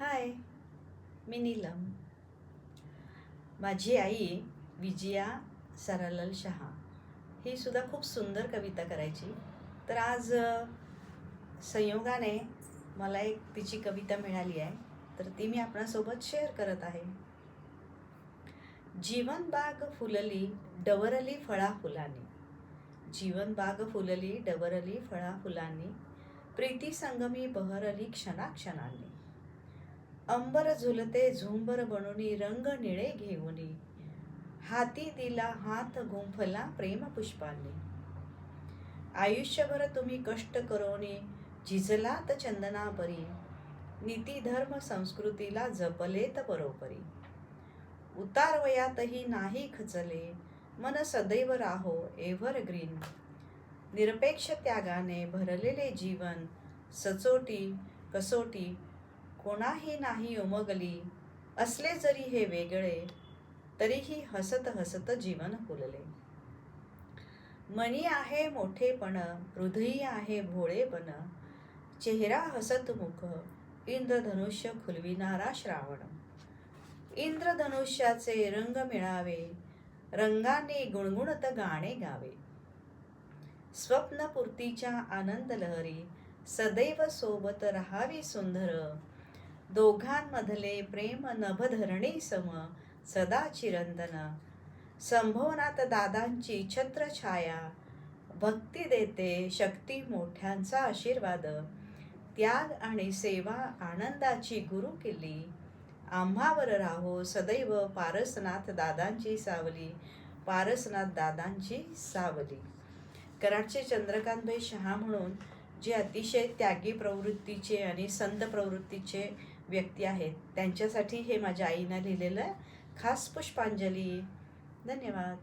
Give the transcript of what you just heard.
हाय मी नीलम. माझी आई विजया सरलाल शहा. ही सुद्धा खूप सुंदर कविता करायची. तर आज संयोगाने मला एक तिची कविता मिळाली आहे. तर ती मी आपणासोबत शेअर करत आहे. जीवन बाग फुलली डवरली फळा फुलांनी. जीवन बाग फुलली डवरली फळा फुलांनी. प्रीती संगमी बहरली क्षणाक्षणांनी. अंबर झुलते झुंबर बनुनी रंग निळे घेऊनी. हाती दिला हात गुंफला प्रेम पुष्पांनी. आयुष्यभर तुम्ही कष्ट करोनी झिजलात चंदना परी. नीती धर्म संस्कृतीला जपलेत बरोबरी उतार वयातही नाही खचले मन सदैव राहो एव्हर ग्रीन निरपेक्ष त्यागाने भरलेले जीवन सचोटी कसोटी कोणाही नाही उमगली. असले जरी हे वेगळे तरीही हसत हसत जीवन फुलले. मनी आहे मोठेपण हृदयी आहे भोळेपण. चेहरा हसत मुख इंद्रधनुष्य खुलविणारा श्रावण. इंद्रधनुष्याचे रंग मिळावे रंगाने गुणगुणत गाणे गावे. स्वप्नपूर्तीच्या आनंद लहरी सदैव सोबत राहावी सुंदर. दोघांमधले प्रेम नभधरणीसम सदा चिरंदन. संभवनात दादांची छत्रछाया भक्ती देते शक्ती मोठ्यांचा आशीर्वाद. त्याग आणि सेवा आनंदाची गुरु केली. आम्हावर राहो सदैव पारसनाथ दादांची सावली पारसनाथ दादांची सावली. कराडचे चंद्रकांतभाई शहा म्हणून जे अतिशय त्यागी प्रवृत्तीचे आणि संत प्रवृत्तीचे व्यक्ती आहेत त्यांच्यासाठी हे माझ्या आईनं लिहिलेलं खास पुष्पांजली. धन्यवाद.